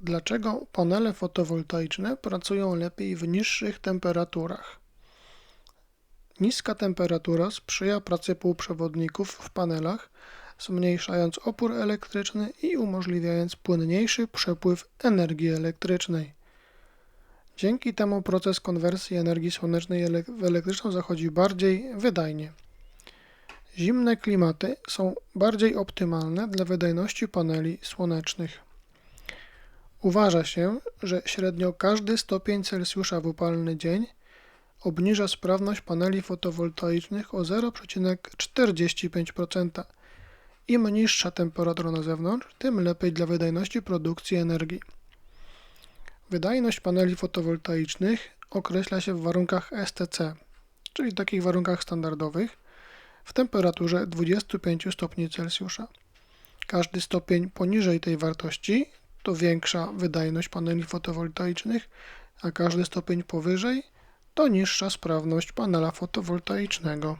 Dlaczego panele fotowoltaiczne pracują lepiej w niższych temperaturach? Niska temperatura sprzyja pracy półprzewodników w panelach, zmniejszając opór elektryczny i umożliwiając płynniejszy przepływ energii elektrycznej. Dzięki temu proces konwersji energii słonecznej w elektryczną zachodzi bardziej wydajnie. Zimne klimaty są bardziej optymalne dla wydajności paneli słonecznych. Uważa się, że średnio każdy stopień Celsjusza w upalny dzień obniża sprawność paneli fotowoltaicznych o 0,45%. Im niższa temperatura na zewnątrz, tym lepiej dla wydajności produkcji energii. Wydajność paneli fotowoltaicznych określa się w warunkach STC, czyli takich warunkach standardowych, w temperaturze 25 stopni Celsjusza. Każdy stopień poniżej tej wartości to większa wydajność paneli fotowoltaicznych, a każdy stopień powyżej to niższa sprawność panela fotowoltaicznego.